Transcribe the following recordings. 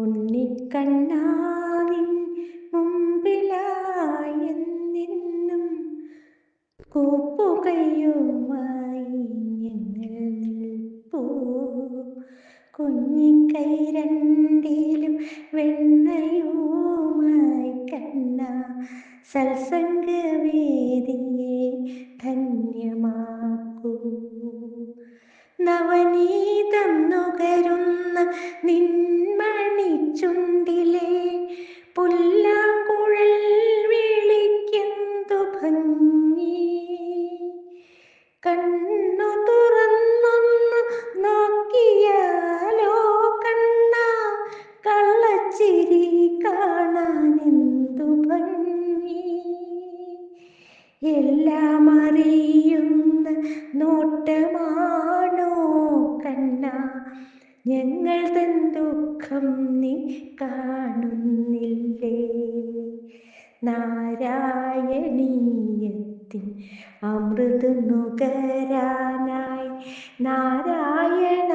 ഉണ്ണിക്കണ്ണാനിൻ മുമ്പിലായെന്നെന്നും കൂപ്പുകയുമായി ഞങ്ങൾ നിൽപ്പൂ. കുഞ്ഞിക്കൈ രണ്ടിലും വെണ്ണയുമായി കണ്ണ സത്സംഗവേദിയെ ധന്യമാക്കൂ. നവനീതം നുകരുന്ന എല്ലാം അറിയുന്ന നോട്ടമാണോ കണ്ണ? ഞങ്ങൾ തൻ ദുഃഖം നീ കാണുന്നില്ലേ? നാരായണീയത്തിൻ അമൃത് നുകരാനായി നാരായണ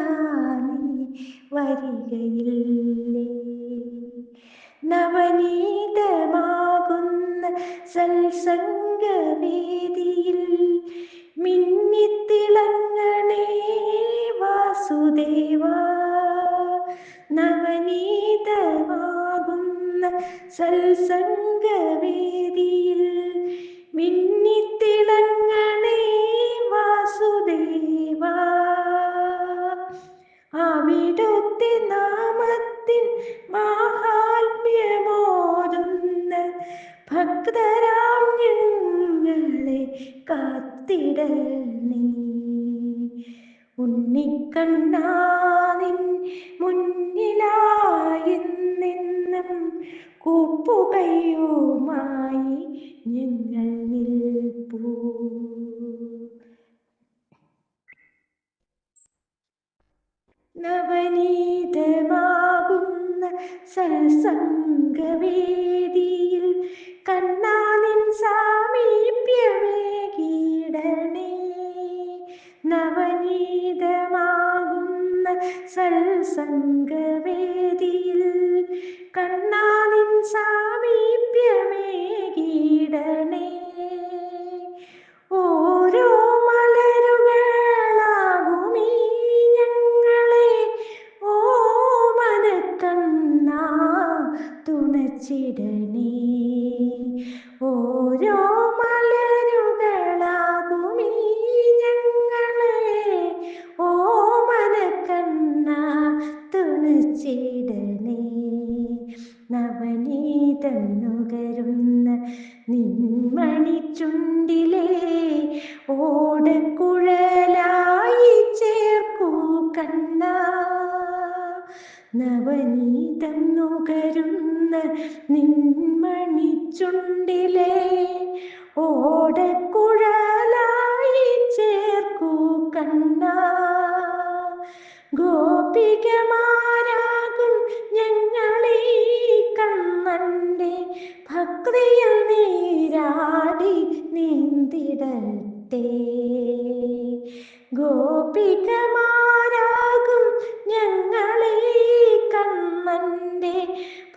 വരികയില്ലേ? നവനീതമാകുന്ന സത്സംഗവേദിയിൽ മിന്നിത്തിളങ്ങണേ വാസുദേവ. നവനീതമാകുന്ന സൽസംഗവേദിയിൽ മിന്നിത്തിളങ്ങണേ ഉണ്ണിക്കണ്ണാനിൻ മുന്നിലായെന്നെന്നും കൂപ്പുകയുമായി ഞങ്ങൾ നിൽപ്പൂ. നവനീതമാകുന്ന സത്സംഗവേദിയിൽ കണ്ണാനിൻ തുണച്ചിടണേ. ഓരോ മലരുകളാകുമീ ഞങ്ങളെ. ഓ മനക്കണ്ണ തുണച്ചിടണേ. നവനീതം നുകരുന്ന നിന്മണിച്ചുണ്ടിലെ. ഓടക്കുഴലായി ചേർക്കൂ കണ്ണ. നവനീതം നുകരുന്ന നിന്മണിച്ചുണ്ടിലെ ഓടക്കുഴലായി ചേർക്കൂ കണ്ണ. ഗോപികമാരാകും ഞങ്ങളെ കണ്ണന്റെ ഭക്തിയിൽ നീരാടി നീന്തിടട്ടെ. ഗോപികമാരാകും ഞങ്ങളെ കണ്ണന്റെ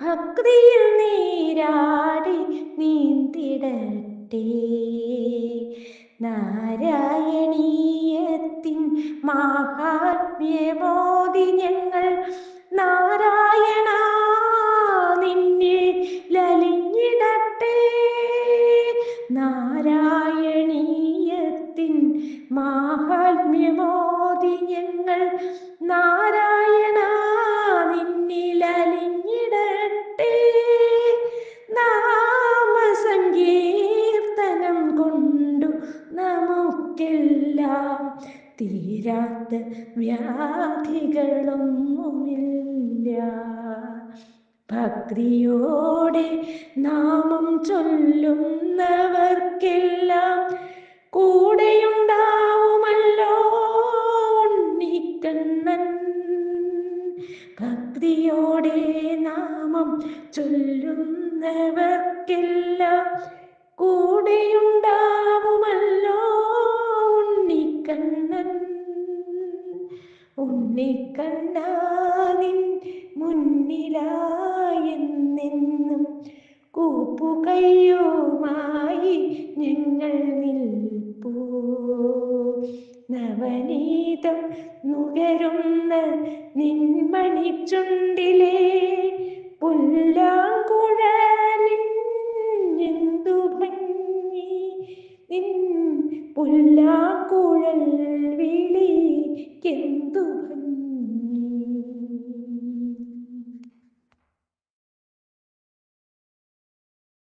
ഭക്തിയിൽ നീരാടി നീന്തിടട്ടെ. നാരായണീയത്തിൻ മഹാത്മ്യബോധി ഞങ്ങൾ നാരായണ തീരാത്ത വ്യാധികളൊന്നുമില്ല. ഭക്തിയോടെ നാമം ചൊല്ലുന്നവർക്കെല്ലാം കൂടെയുണ്ടാവുമല്ലോ ഉണ്ണിക്കണ്ണൻ. ഭക്തിയോടെ നാമം ചൊല്ലുന്നവർക്കെല്ലാം കൂടെയുണ്ടാവുമല്ലോ നിന്നെ കണ്ണാനിൻ മുന്നിലായെന്നെന്നും കൂപ്പുകയ്യുമായി ഞങ്ങൾ നിൽപ്പൂ. നവനീതം നുകരുന്ന നിൻമണിച്ചുണ്ടിലെ പുല്ലാങ്കുഴലിൻ എന്തു ഭംഗി. നിൻ പുല്ലാങ്കു